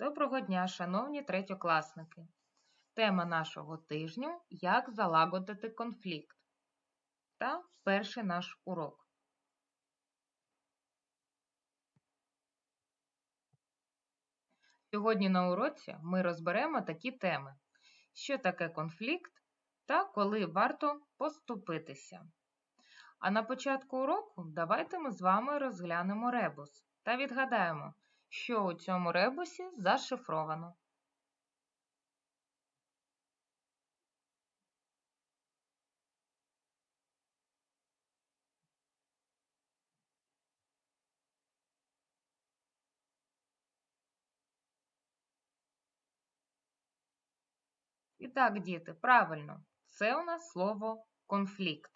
Доброго дня, шановні третьокласники. Тема нашого тижню як залагодити конфлікт. Та перший наш урок. Сьогодні на уроці ми розберемо такі теми: що таке конфлікт та коли варто поступитися. А на початку уроку давайте ми з вами розглянемо ребус та відгадаємо, що у цьому ребусі зашифровано. І так, діти, правильно, це у нас слово конфлікт.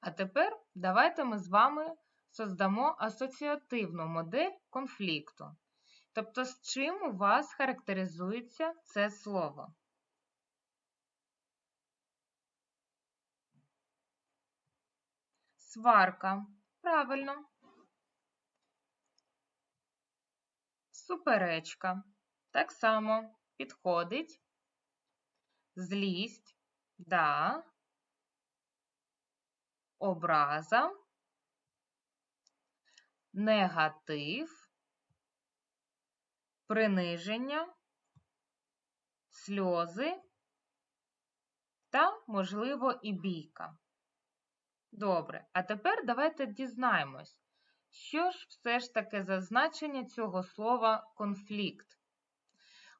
А тепер давайте ми з вами создамо асоціативну модель конфлікту. Тобто, з чим у вас характеризується це слово? Сварка. Правильно. Суперечка. Так само підходить. Злість. Да. Образа. Негатив. Приниження. Сльози. Та, можливо, і бійка. Добре, а тепер давайте дізнаємось, що ж все ж таки за значення цього слова конфлікт.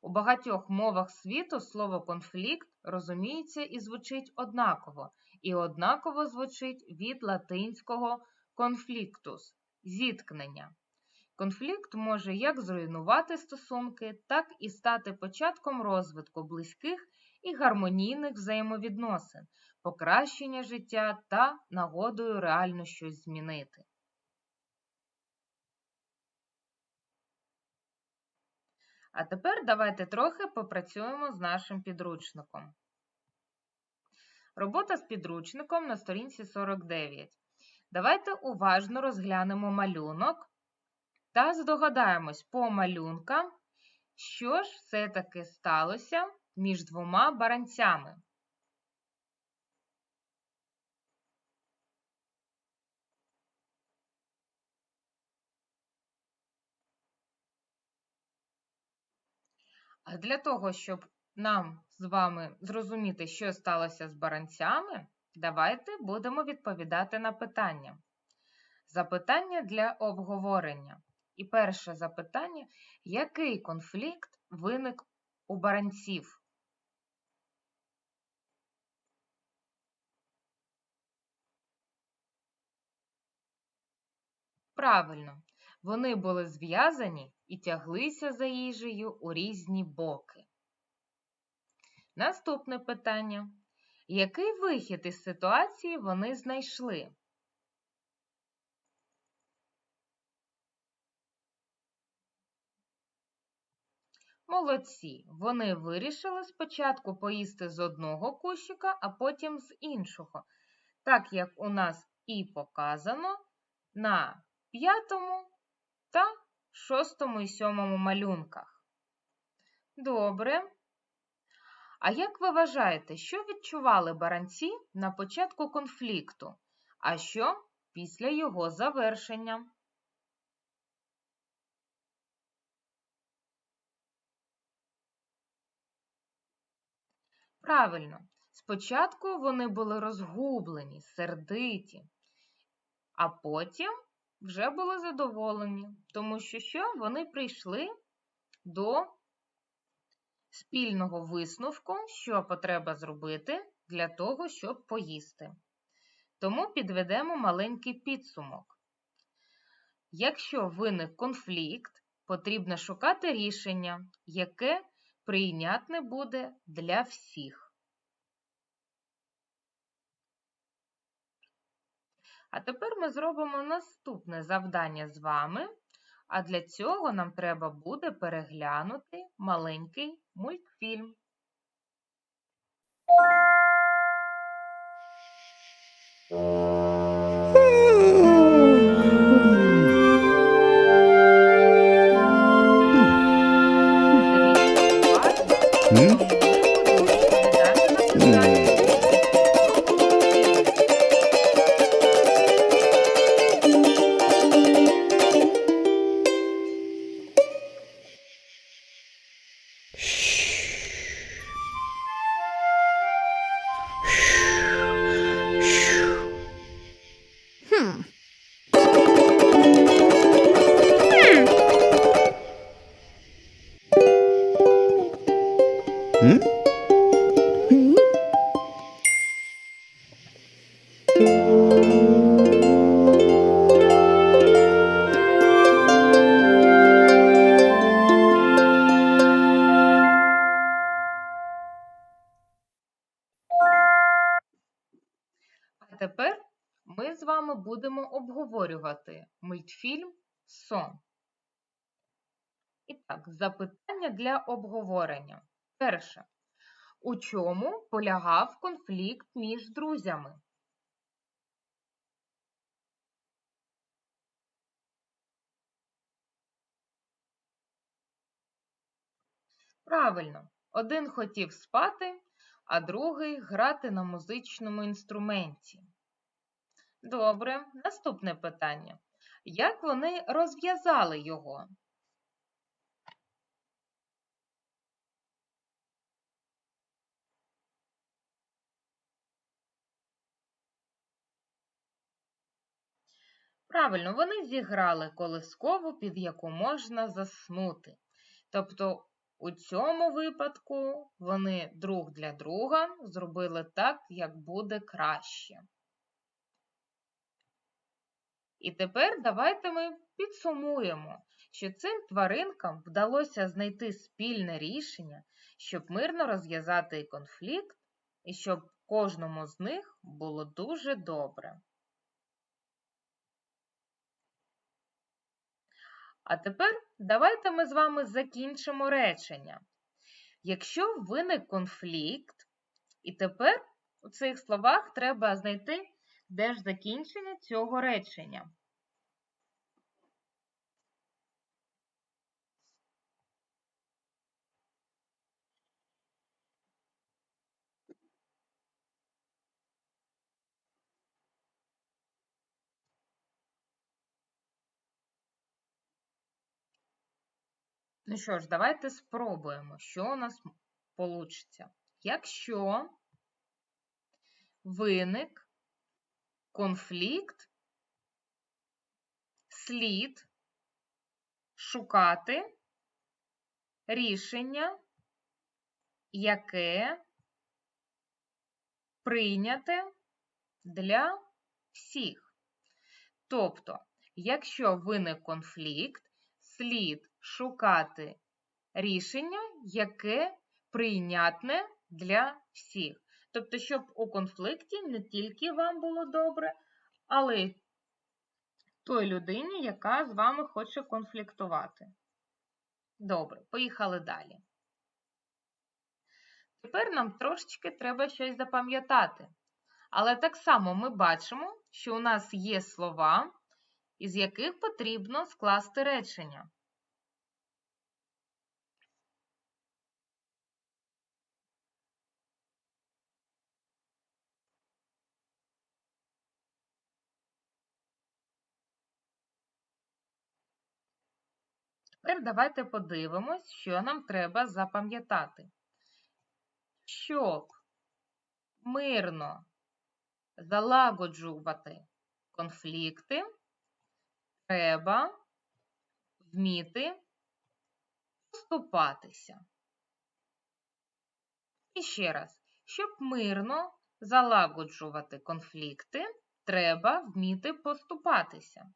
У багатьох мовах світу слово конфлікт розуміється і звучить однаково, і однаково звучить від латинського конфліктус зіткнення. Конфлікт може як зруйнувати стосунки, так і стати початком розвитку близьких і гармонійних взаємовідносин, покращення життя та нагодою реально щось змінити. А тепер давайте трохи попрацюємо з нашим підручником. Робота з підручником на сторінці 49. Давайте уважно розглянемо малюнок та здогадаємось по малюнкам, що ж все-таки сталося між двома баранцями. А для того, щоб нам з вами зрозуміти, що сталося з баранцями, давайте будемо відповідати на питання. Запитання для обговорення. І перше запитання: який конфлікт виник у баранців? Правильно, вони були зв'язані і тяглися за їжею у різні боки. Наступне питання. Який вихід із ситуації вони знайшли? Молодці. Вони вирішили спочатку поїсти з одного кущика, а потім з іншого. Так як у нас і показано на п'ятому та шостому і сьомому малюнках. Добре. А як ви вважаєте, що відчували баранці на початку конфлікту, а що після його завершення? Правильно, спочатку вони були розгублені, сердиті, а потім вже були задоволені, тому що що? Вони прийшли до спільного висновку, що потреба зробити для того, щоб поїсти. Тому підведемо маленький підсумок. Якщо виник конфлікт, потрібно шукати рішення, яке прийнятне буде для всіх. А тепер ми зробимо наступне завдання з вами, а для цього нам треба буде переглянути маленький мультфільм. Mm-hmm. Будемо обговорювати мультфільм Сон. І так, запитання для обговорення. Перше. У чому полягав конфлікт між друзями? Правильно, один хотів спати, а другий грати на музичному інструменті. Добре, наступне питання. Як вони розв'язали його? Правильно, вони зіграли колискову, під яку можна заснути. Тобто, у цьому випадку вони друг для друга зробили так, як буде краще. І тепер давайте ми підсумуємо, що цим тваринкам вдалося знайти спільне рішення, щоб мирно розв'язати конфлікт і щоб кожному з них було дуже добре. А тепер давайте ми з вами закінчимо речення. Якщо виник конфлікт, і тепер у цих словах треба знайти, де ж закінчення цього речення. Ну що ж, давайте спробуємо, що у нас вийде. Якщо виник конфлікт, слід шукати рішення, яке прийняте для всіх. Тобто, якщо виник конфлікт, слід шукати рішення, яке прийнятне для всіх. Тобто, щоб у конфлікті не тільки вам було добре, але й той людині, яка з вами хоче конфліктувати. Добре, поїхали далі. Тепер нам трошечки треба щось запам'ятати. Але так само ми бачимо, що у нас є слова, із яких потрібно скласти речення. Тепер давайте подивимось, що нам треба запам'ятати. Щоб мирно залагоджувати конфлікти, треба вміти поступатися. І ще раз, щоб мирно залагоджувати конфлікти, треба вміти поступатися.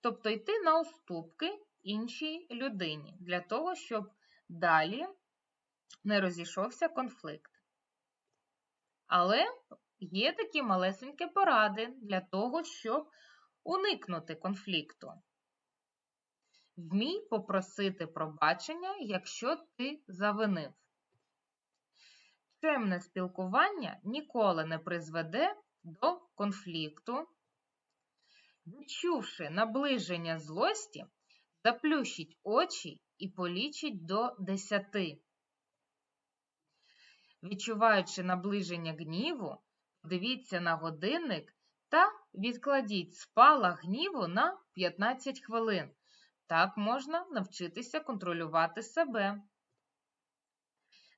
Тобто йти на уступки іншій людині для того, щоб далі не розійшовся конфлікт. Але є такі малесенькі поради для того, щоб уникнути конфлікту. Вмій попросити пробачення, якщо ти завинив. Чемне спілкування ніколи не призведе до конфлікту. Відчувши наближення злості, заплющіть очі і полічіть до десяти. Відчуваючи наближення гніву, подивіться на годинник та відкладіть спалах гніву на 15 хвилин. Так можна навчитися контролювати себе.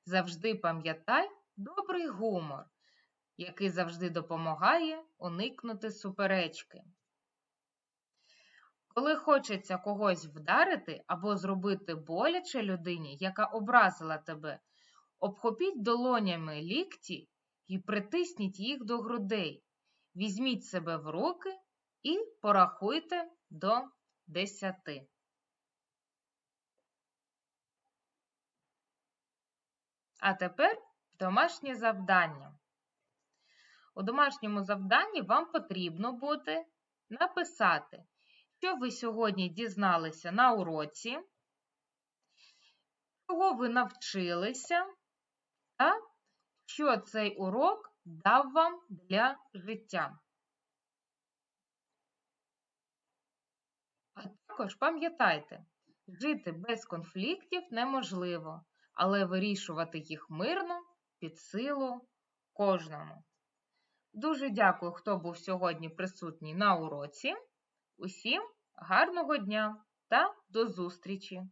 Завжди пам'ятай добрий гумор, який завжди допомагає уникнути суперечки. Коли хочеться когось вдарити або зробити боляче людині, яка образила тебе, обхопіть долонями лікті і притисніть їх до грудей. Візьміть себе в руки і порахуйте до десяти. А тепер домашнє завдання. У домашньому завданні вам потрібно буде написати, що ви сьогодні дізналися на уроці, чого ви навчилися, та що цей урок дав вам для життя. А також пам'ятайте, жити без конфліктів неможливо, але вирішувати їх мирно під силу кожному. Дуже дякую, хто був сьогодні присутній на уроці. Усім гарного дня та до зустрічі!